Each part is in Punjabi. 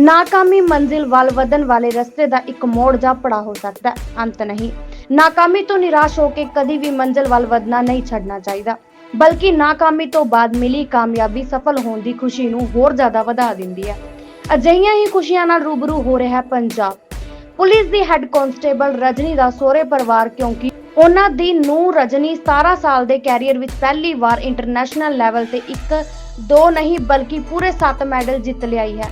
ਨਾਕਾਮੀ ਮੰਜ਼ਿਲ ਵੱਲ ਵਧਣ ਵਾਲੇ ਰਸਤੇ ਦਾ ਇੱਕ ਮੋੜ ਜਾਂ ਪੜਾ ਹੋ ਸਕਦਾ ਹੈ। ਅੰਤ ਨਹੀਂ। ਨਾਕਾਮੀ ਤੋਂ ਨਿਰਾਸ਼ ਹੋ ਕੇ ਕਦੀ ਵੀ ਮੰਜ਼ਿਲ ਵੱਲ ਵਧਣਾ ਨਹੀਂ ਛੱਡਣਾ ਚਾਹੀਦਾ। ਬਲਕਿ ਨਾਕਾਮੀ ਤੋਂ ਬਾਅਦ ਮਿਲੀ ਕਾਮਯਾਬੀ ਸਫਲ ਹੋਣ ਦੀ ਖੁਸ਼ੀ ਨੂੰ ਹੋਰ ਜ਼ਿਆਦਾ ਵਧਾ ਦਿੰਦੀ ਹੈ। ਅਜਿਹੀਆਂ ਹੀ ਖੁਸ਼ੀਆਂ ਨਾਲ ਰੂਬਰੂ ਹੋ ਰਿਹਾ ਹੈ ਪੰਜਾਬ। ਪੁਲਿਸ ਦੀ ਹੈੱਡ ਕਾਂਸਟੇਬਲ ਰਜਨੀ ਦਾ ਸੋਹਰੇ ਪਰਿਵਾਰ ਕਿਉਂਕਿ ਉਹਨਾਂ ਦੀ ਨੂੰ ਰਜਨੀ 17 ਸਾਲ ਦੇ ਕੈਰੀਅਰ ਵਿੱਚ ਪਹਿਲੀ ਵਾਰ ਇੰਟਰਨੈਸ਼ਨਲ ਲੈਵਲ ਤੇ ਇੱਕ ਦੋ ਨਹੀਂ ਬਲਕਿ ਪੂਰੇ 7 ਮੈਡਲ ਜਿੱਤ ਲਿਆਈ ਹੈ।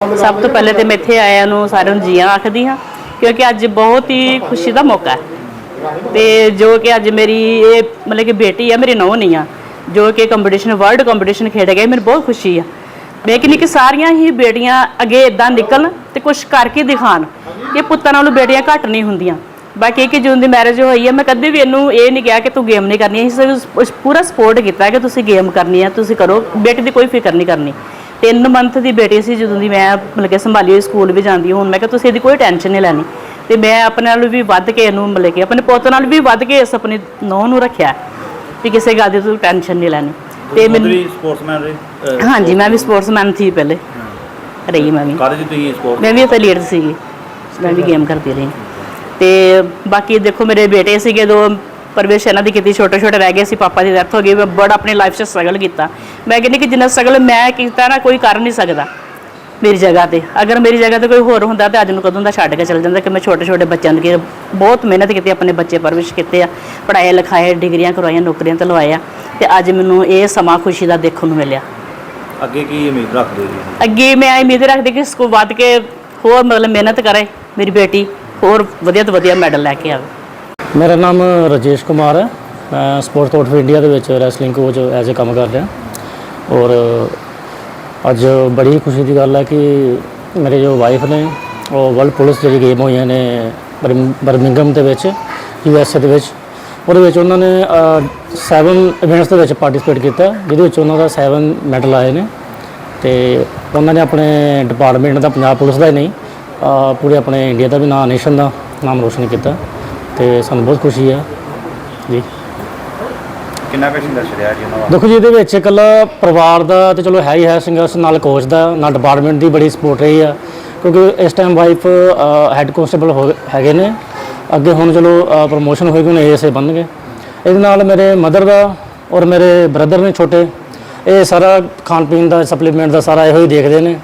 ਸਭ ਤੋਂ ਪਹਿਲੇ ਤੇ ਮੈਂ ਇੱਥੇ ਆਇਆਂ ਨੂੰ ਸਾਰਿਆਂ ਨੂੰ ਜੀਆਂ ਆਖਦੀ ਹਾਂ, ਕਿਉਂਕਿ ਅੱਜ ਬਹੁਤ ਹੀ ਖੁਸ਼ੀ ਦਾ ਮੌਕਾ ਹੈ। ਤੇ ਜੋ ਕਿ ਅੱਜ ਮੇਰੀ ਇਹ ਮਤਲਬ ਕਿ ਬੇਟੀ ਆ, ਮੇਰੀ ਨੂੰਹ ਨਹੀਂ ਆ ਜੋ ਕਿ ਕੰਪੀਟੀਸ਼ਨ ਵਰਲਡ ਕੰਪੀਟੀਸ਼ਨ ਖੇਡ ਗਏ ਮੈਨੂੰ ਬਹੁਤ ਖੁਸ਼ੀ ਆ। ਮੈਂ ਕਹਿੰਦੀ ਕਿ ਸਾਰੀਆਂ ਹੀ ਬੇਟੀਆਂ ਅੱਗੇ ਇਦਾਂ ਨਿਕਲਣ ਤੇ ਕੁਝ ਕਰਕੇ ਦਿਖਾਣ ਕਿ ਪੁੱਤਾਂ ਨਾਲੋਂ ਬੇਟੀਆਂ ਘੱਟ ਨਹੀਂ ਹੁੰਦੀਆਂ। ਬਾਕੀ ਕਿ ਜੂਨ ਦੀ ਮੈਰਿਜ ਹੋਈ ਹੈ ਮੈਂ ਕਦੇ ਵੀ ਇਹਨੂੰ ਇਹ ਨਹੀਂ ਕਿਹਾ ਕਿ ਤੂੰ ਗੇਮ ਨਹੀਂ ਕਰਨੀ। ਅਸੀਂ ਪੂਰਾ ਸਪੋਰਟ ਕੀਤਾ ਕਿ ਤੁਸੀਂ ਗੇਮ ਕਰਨੀ ਹੈ ਤੁਸੀਂ ਕਰੋ। ਬੇਟੀ ਦੀ ਕੋਈ ਫਿਕਰ ਨਹੀਂ ਕਰਨੀ। 3 ਮੰਥ ਦੀ ਬੇਟੀ ਸੀ ਜਦੋਂ ਦੀ ਮੈਂ ਮਤਲਬ ਕਿ ਸੰਭਾਲੀ ਹੋਈ ਸਕੂਲ ਵੀ ਜਾਂਦੀ। ਹੁਣ ਮੈਂ ਕਿਹਾ ਤੁਸੀਂ ਇਹਦੀ ਕੋਈ ਟੈਨਸ਼ਨ ਨਹੀਂ ਲੈਣੀ। ਤੇ ਮੈਂ ਆਪਣੇ ਨਾਲ ਵੀ ਵੱਧ ਕੇ ਇਹਨੂੰ ਮਤਲਬ ਕਿ ਆਪਣੇ ਪੁੱਤ ਨਾਲ ਵੀ ਵੱਧ ਕੇ ਇਸ ਆਪਣੀ ਨੂੰਹ ਨੂੰ ਰੱਖਿਆ ਵੀ ਕਿਸੇ ਗੱਲ ਦੀ ਤੂੰ ਟੈਨਸ਼ਨ ਨਹੀਂ ਲੈਣੀ। ਤੇ ਮੈਨੂੰ ਵੀ ਸਪੋਰਟਸਮੈਨ ਰਹੇ ਹਾਂਜੀ ਮੈਂ ਵੀ ਸਪੋਰਟਸਮੈਨ ਸੀ ਪਹਿਲੇ। ਰਹੀ ਮੈਂ ਵੀ। ਚ ਤੁਸੀਂ ਸਪੋਰਟ ਮੈਂ ਵੀ ਲੀਡਰ ਸੀਗੀ। ਮੈਂ ਵੀ ਗੇਮ ਕਰਦੀ ਰਹੀ। ਤੇ ਬਾਕੀ ਦੇਖੋ ਮੇਰੇ ਬੇਟੇ ਸੀਗੇ ਦੋ ਪਰਵੇਸ਼ ਇਹਨਾਂ ਦੀ ਕੀਤੀ ਛੋਟੇ ਛੋਟੇ ਰਹਿ ਗਏ ਸੀ ਪਾਪਾ ਦੀ ਡੈਥ ਹੋ ਗਈ ਮੈਂ ਬੜਾ ਆਪਣੀ ਲਾਈਫ 'ਚ ਸਟਰਗਲ ਕੀਤਾ। ਮੈਂ ਕਹਿੰਦੀ ਕਿ ਜਿੰਨਾ ਸਟਰਗਲ ਮੈਂ ਕੀਤਾ ਨਾ ਕੋਈ ਕਰ ਨਹੀਂ ਸਕਦਾ ਮੇਰੀ ਜਗ੍ਹਾ ਤੇ। ਅਗਰ ਮੇਰੀ ਜਗ੍ਹਾ ਤੇ ਕੋਈ ਹੋਰ ਹੁੰਦਾ ਤੇ ਅੱਜ ਨੂੰ ਕਦੋਂ ਦਾ ਛੱਡ ਕੇ ਚਲ ਜਾਂਦਾ ਕਿ ਮੈਂ ਛੋਟੇ ਛੋਟੇ ਬੱਚਿਆਂ ਨੂੰ ਕਿ ਬਹੁਤ ਮਿਹਨਤ ਕੀਤੀ ਆਪਣੇ ਬੱਚੇ ਪਰਵਿਸ਼ ਕੀਤੇ ਆ ਪੜ੍ਹਾਏ ਲਿਖਾਏ ਡਿਗਰੀਆਂ ਕਰਵਾਈਆਂ ਨੌਕਰੀਆਂ ਤੇ ਲਵਾਏ ਆ ਤੇ ਅੱਜ ਮੈਨੂੰ ਇਹ ਸਮਾਂ ਖੁਸ਼ੀ ਦਾ ਦੇਖਣ ਨੂੰ ਮਿਲਿਆ। ਅੱਗੇ ਕੀ ਉਮੀਦ ਰੱਖਦੇ ਜੀ? ਅੱਗੇ ਮੈਂ ਇਹ ਉਮੀਦ ਰੱਖਦੀ ਕਿ ਸਕੂਲ ਵੱਧ ਕੇ ਹੋਰ ਮਤਲਬ ਮਿਹਨਤ ਕਰੇ ਮੇਰੀ ਬੇਟੀ ਹੋਰ ਵਧੀਆ ਤੋਂ ਵਧੀਆ ਮੈਡਲ ਲੈ ਕੇ ਆਵੇ। ਮੇਰਾ ਨਾਮ ਰਜੇਸ਼ ਕੁਮਾਰ ਹੈ। ਮੈਂ ਸਪੋਰਟਸ ਕੋਟ ਇੰਡੀਆ ਦੇ ਵਿੱਚ ਰੈਸਲਿੰਗ ਕੋਚ ਐਜ਼ ਅ ਕੰਮ ਕਰ ਰਿਹਾ। ਔਰ ਅੱਜ ਬੜੀ ਖੁਸ਼ੀ ਦੀ ਗੱਲ ਹੈ ਕਿ ਮੇਰੇ ਜੋ ਵਾਈਫ ਨੇ, ਉਹ ਵਰਲਡ ਪੁਲਿਸ ਜਿਹੜੀ ਗੇਮ ਹੋਈਆਂ ਨੇ ਬਰਮ- ਬਰਮਿੰਗਮ ਦੇ ਵਿੱਚ ਯੂ ਐਸ ਏ ਦੇ ਵਿੱਚ, ਉਹਦੇ ਵਿੱਚ ਉਹਨਾਂ ਨੇ 7 ਇਵੈਂਟਸ ਦੇ ਵਿੱਚ ਪਾਰਟਿਸਿਪੇਟ ਕੀਤਾ, ਜਿਹਦੇ ਵਿੱਚ ਉਹਨਾਂ ਦਾ 7 ਮੈਡਲ ਆਏ ਨੇ। ਤੇ ਉਹਨਾਂ ਨੇ ਆਪਣੇ ਡਿਪਾਰਟਮੈਂਟ ਦਾ ਪੰਜਾਬ ਪੁਲਿਸ ਦਾ ਹੀ ਨਹੀਂ ਪੂਰੇ ਆਪਣੇ ਇੰਡੀਆ ਦਾ ਵੀ ਨਾਮ ਨੇਸ਼ਨ ਦਾ ਨਾਮ ਰੋਸ਼ਨ ਕੀਤਾ। ਤੇ ਸਾਨੂੰ ਬਹੁਤ ਖੁਸ਼ੀ ਹੈ ਜੀ। ਕਿੰਨਾ ਕੁ ਸੰਘਰਸ਼ ਰਿਹਾ ਜੀ ਉਹਨਾਂ ਦਾ? ਦੇਖੋ ਜੀ ਇਹਦੇ ਵਿੱਚ ਇਕੱਲਾ ਪਰਿਵਾਰ ਦਾ ਤੇ ਚਲੋ ਹੈ ਹੀ ਹੈ ਸੰਘਰਸ਼ ਨਾਲ ਕੋਚ ਦਾ ਨਾਲ ਡਿਪਾਰਟਮੈਂਟ ਦੀ ਬੜੀ ਸਪੋਰਟ ਰਹੀ ਆ। ਕਿਉਂਕਿ ਇਸ ਟਾਈਮ ਵਾਈਫ ਹੈੱਡ ਕਨਸਟੇਬਲ ਹੋ ਹੈਗੇ ਨੇ। ਅੱਗੇ ਹੁਣ ਚਲੋ ਪ੍ਰੋਮੋਸ਼ਨ ਹੋਏਗੀ ਹੁਣ ਏਐਸਏ ਬਣਨਗੇ। ਇਹਦੇ ਨਾਲ ਮੇਰੇ ਮਦਰ ਦਾ ਔਰ ਮੇਰੇ ਬ੍ਰਦਰ ਨੇ ਛੋਟੇ ਇਹ ਸਾਰਾ ਖਾਣ ਪੀਣ ਦਾ ਸਪਲੀਮੈਂਟ ਦਾ ਸਾਰਾ ਇਹੋ ਹੀ ਦੇਖਦੇ ਨੇ।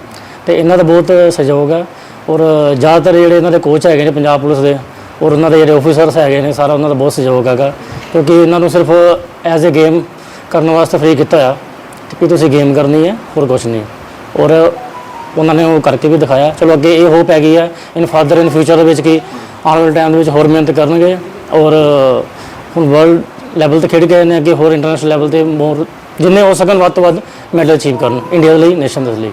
ਤੇ ਇਹਨਾਂ ਦਾ ਬਹੁਤ ਸਹਿਯੋਗ ਹੈ ਔਰ ਜ਼ਿਆਦਾਤਰ ਜਿਹੜੇ ਇਹਨਾਂ ਦੇ ਕੋਚ ਹੈਗੇ ਨੇ ਪੰਜਾਬ ਪੁਲਿਸ ਦੇ ਔਰ ਉਹਨਾਂ ਦੇ ਜਿਹੜੇ ਆਫੀਸਰਸ ਹੈਗੇ ਨੇ, ਸਾਰਾ ਉਹਨਾਂ ਦਾ ਬਹੁਤ ਸਹਿਯੋਗ ਹੈਗਾ। ਕਿਉਂਕਿ ਇਹਨਾਂ ਨੂੰ ਸਿਰਫ ਐਜ਼ ਅ ਗੇਮ ਕਰਨ ਵਾਸਤੇ ਫ੍ਰੀ ਕੀਤਾ ਆ ਕਿ ਤੁਸੀਂ ਗੇਮ ਕਰਨੀ ਹੈ, ਹੋਰ ਕੁਝ ਨਹੀਂ। ਔਰ ਉਹਨਾਂ ਨੇ ਉਹ ਕਰਕੇ ਵੀ ਦਿਖਾਇਆ। ਚਲੋ ਅੱਗੇ ਇਹ ਹੋਪ ਹੈਗੀ ਆ ਇਨ ਫਰਦਰ ਇਨ ਫਿਊਚਰ ਦੇ ਵਿੱਚ ਕਿ ਆਉਣ ਵਾਲੇ ਟਾਈਮ ਦੇ ਵਿੱਚ ਹੋਰ ਮਿਹਨਤ ਕਰਨਗੇ। ਔਰ ਹੁਣ ਵਰਲਡ ਲੈਵਲ ਤੇ ਖੇਡ ਗਏ ਨੇ, ਅੱਗੇ ਹੋਰ ਇੰਟਰਨੈਸ਼ਨਲ ਲੈਵਲ ਤੇ ਮੋਰ ਜਿੰਨੇ ਹੋ ਸਕਣ, ਵੱਧ ਤੋਂ ਵੱਧ ਮੈਡਲ ਅਚੀਵ ਕਰਨ ਇੰਡੀਆ ਦੇ ਲਈ ਨੇਸ਼ਨ ਦੇ ਲਈ।